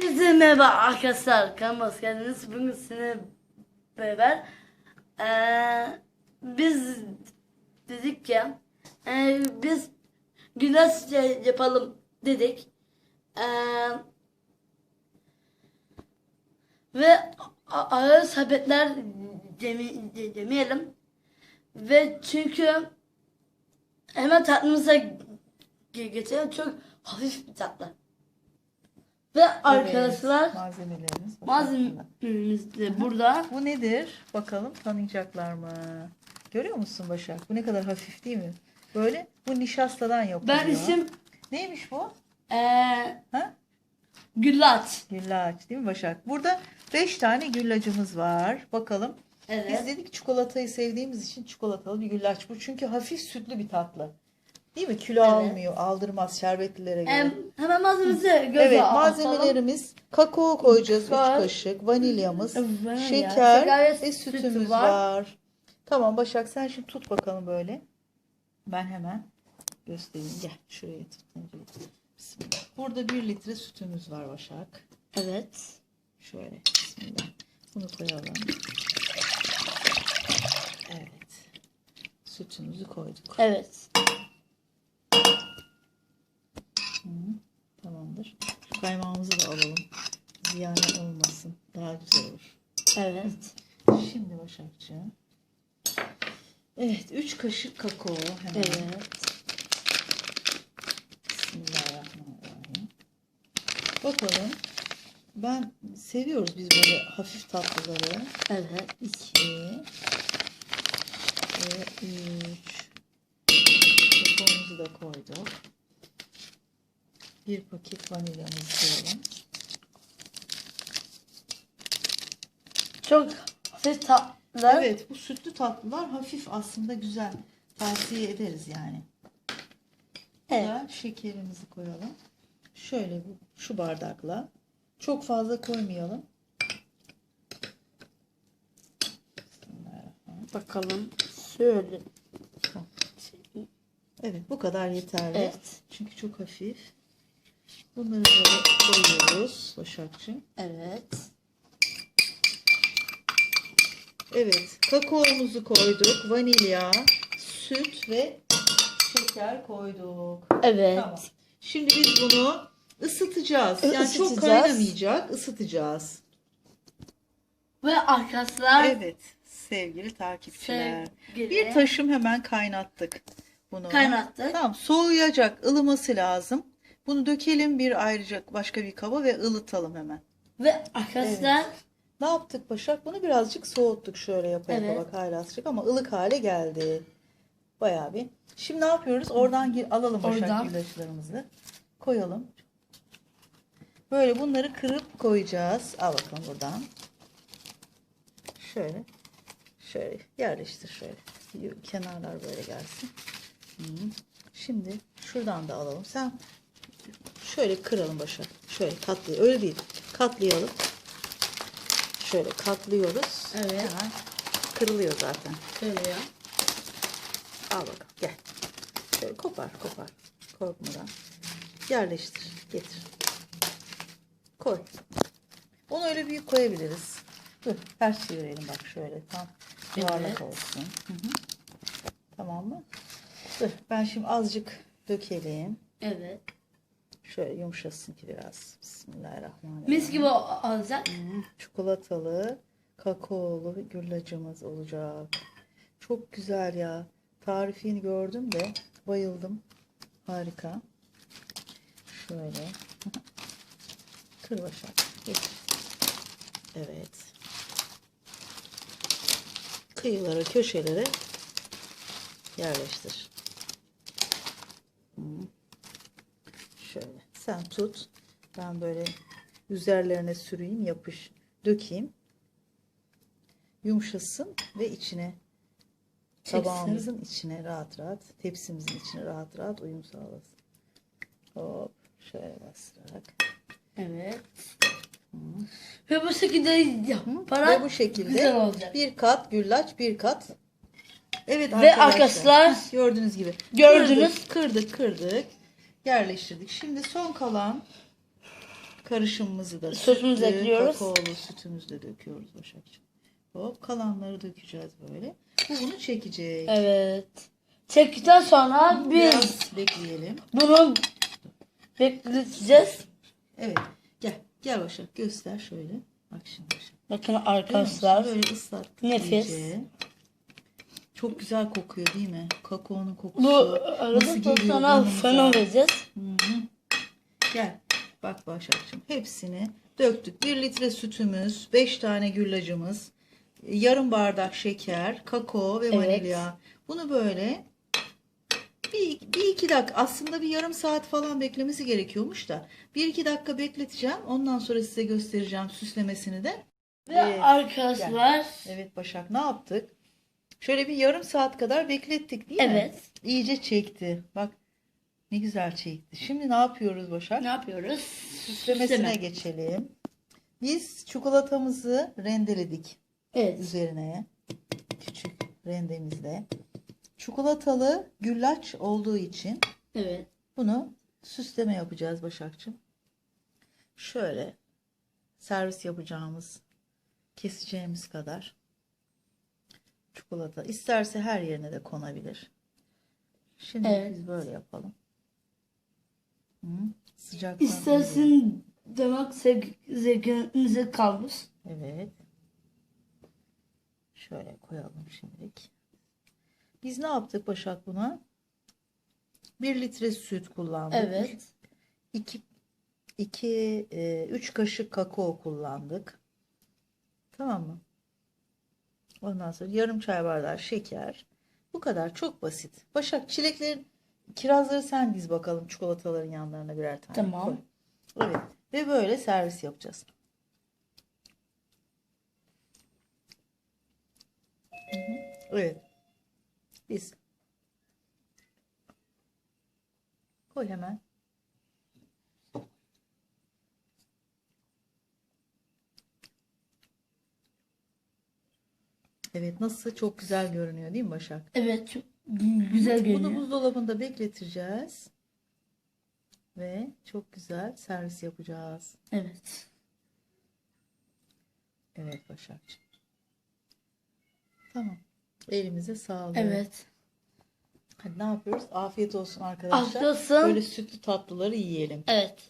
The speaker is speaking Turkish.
Bize merhaba arkadaşlar. Kanalıma hoş geldiniz. Bugün sizinle beraber eee, biz dedik ki eee, biz güneş şey yapalım dedik. Eee, ve ağır sepetler demi, de- demeyelim. Ve çünkü hemen tatlımıza ge- geçelim. Çok hafif bir tatlı. Ve arkadaşlar malzemelerimiz. malzememiz de burada. Bu nedir? Bakalım tanıyacaklar mı? Görüyor musun Başak? Bu ne kadar hafif değil mi? Böyle bu nişastadan yapılıyor. Ben isim Neymiş bu? eee Ha? Güllaç. Güllaç değil mi Başak? Burada 5 tane güllacımız var. Bakalım. Biz Evet. dedik çikolatayı sevdiğimiz için çikolatalı bir güllaç bu. Çünkü hafif sütlü bir tatlı. Değil mi? Kilo Evet. almıyor, aldırmaz şerbetlilere göre. Em, hemen malzememizi göze Evet atalım. malzemelerimiz kakao koyacağız 3 Var. kaşık, vanilyamız, Vanilya, şeker şeker ve ve sütü sütümüz var. var. Tamam Başak sen şimdi tut bakalım böyle. Ben hemen göstereyim. Gel şuraya tut. Bismillah. Burada 1 litre sütümüz var Başak. Evet. Şöyle bismillah. Bunu koyalım. Evet. Sütümüzü koyduk. Evet. Hı, tamamdır. Şu kaymağımızı da alalım. Ziyan olmasın. Daha güzel olur. Evet. Şimdi Başakçığım. Evet. 3 kaşık kakao. Hemen. Evet. Bismillahirrahmanirrahim. Bakalım. Ben seviyoruz biz böyle hafif tatlıları. Evet. 2 ve 3 kakaomuzu da koyduk. Bir paket vanilyamızı koyalım. Çok hafif tatlı. Evet bu sütlü tatlılar hafif aslında güzel. Tavsiye ederiz yani. Evet. Burada şekerimizi koyalım. Şöyle bu şu bardakla. Çok fazla koymayalım. Bakalım. Şöyle. Evet bu kadar yeterli. Evet. Çünkü çok hafif. Bunları böyle koyuyoruz Başakçığım. Evet. Evet kakaomuzu koyduk. Vanilya, süt ve şeker koyduk. Evet. Tamam. Şimdi biz bunu ısıtacağız. Yani çok Isıtacağız. kaynamayacak. ısıtacağız. Ve arkadaşlar Evet sevgili takipçiler. sevgili Bir taşım hemen kaynattık bunu. kaynattık. Tamam soğuyacak ılıması lazım. Bunu dökelim bir ayrıca başka bir kaba ve ılıtalım hemen. Ve arkadaşlar Ne yaptık Başak? Bunu birazcık soğuttuk şöyle yapa yapa Evet. bak hala sıcak ama ılık hale geldi. Bayağı bir. Şimdi ne yapıyoruz? Oradan gir, alalım Başak Oradan. Koyalım. Böyle bunları kırıp koyacağız. Al bakalım buradan. Şöyle. Şöyle yerleştir şöyle. Kenarlar böyle gelsin. Şimdi şuradan da alalım. Sen şöyle kıralım Başak. Şöyle katlı. Öyle değil. Katlayalım. Şöyle katlıyoruz. Evet. Hemen kırılıyor zaten. ya. Al bakalım gel. Şöyle kopar kopar. Korkmadan. Yerleştir. Getir. Koy. Onu öyle büyük koyabiliriz. Dur ters çevirelim bak şöyle tam yuvarlak Evet. olsun. Hı hı. Tamam mı? Dur ben şimdi azıcık dökelim. Evet. Şöyle yumuşasın ki biraz. Bismillahirrahmanirrahim. Mis gibi olacak. Çikolatalı, kakaolu güllacımız olacak. Çok güzel ya. Tarifini gördüm de bayıldım. Harika. Şöyle. Kır başak. Getir. Evet. Kıyılara, köşelere yerleştir. Hı. Şöyle. Sen tut. Ben böyle üzerlerine süreyim, yapış, dökeyim. Yumuşasın ve içine Çeksin. tabağımızın içine rahat rahat, tepsimizin içine rahat rahat uyum sağlasın. Hop, şöyle bastırarak. Evet. Ve bu şekilde yaparak Ve bu şekilde güzel olacak. bir kat güllaç, bir kat. Evet Ve arkadaşlar gördüğünüz gibi. Gördünüz. Kırdık, kırdık, kırdık. Yerleştirdik. Şimdi son kalan karışımımızı da Sütümüzü ekliyoruz. Kakaolu sütümüzü de döküyoruz Başakçığım. Hop kalanları dökeceğiz böyle. Bu bunu çekecek. Evet. Çektikten sonra biz Biraz bekleyelim. bunu bekleteceğiz. Evet. Gel. Gel Başak göster şöyle. Bak şimdi Başak. Bakın Görüyor musun? arkadaşlar. Böyle ıslattık Nefis. iyice. Çok güzel kokuyor değil mi? Kakaonun kokusu. Bu arada geliyor sonra burnumuza? fırına vereceğiz. Hı hı. Gel. Bak Başakçığım. Hepsini döktük. 1 litre sütümüz, 5 tane güllacımız, yarım bardak şeker, kakao ve Evet. vanilya. Bunu böyle bir, bir iki dakika aslında bir yarım saat falan beklemesi gerekiyormuş da bir iki dakika bekleteceğim. Ondan sonra size göstereceğim süslemesini de. Ve Evet, arkadaşlar. Evet Başak ne yaptık? Şöyle bir yarım saat kadar beklettik değil mi? Evet. İyice çekti. Bak ne güzel çekti. Şimdi ne yapıyoruz Başak? Ne yapıyoruz? Süslemesine Süsleme. geçelim. Biz çikolatamızı rendeledik Evet. üzerine. Küçük rendemizle. Çikolatalı güllaç olduğu için Evet. bunu süsleme yapacağız Başakçığım. Şöyle servis yapacağımız keseceğimiz kadar çikolata. İsterse her yerine de konabilir. Şimdi Evet. biz böyle yapalım. Hı, sıcaktan İstersin demek sevgi, zevkinize kalmış. Evet. Şöyle koyalım şimdilik. Biz ne yaptık Başak buna? 1 litre süt kullandık. Evet. 2 2 3 kaşık kakao kullandık. Tamam mı? Ondan sonra yarım çay bardağı şeker. Bu kadar çok basit. Başak çileklerin kirazları sen diz bakalım çikolataların yanlarına birer tane Tamam. koy. Evet. Ve böyle servis yapacağız. Evet. Biz koy hemen. Evet nasıl çok güzel görünüyor değil mi Başak? Evet. Çok güzel Bunu görünüyor. buzdolabında bekleteceğiz. Ve çok güzel servis yapacağız. Evet. Evet Başakçığım. Tamam. Elimize sağlık. Evet. Hadi ne yapıyoruz? Afiyet olsun arkadaşlar. Afiyet olsun. Böyle sütlü tatlıları yiyelim. Evet.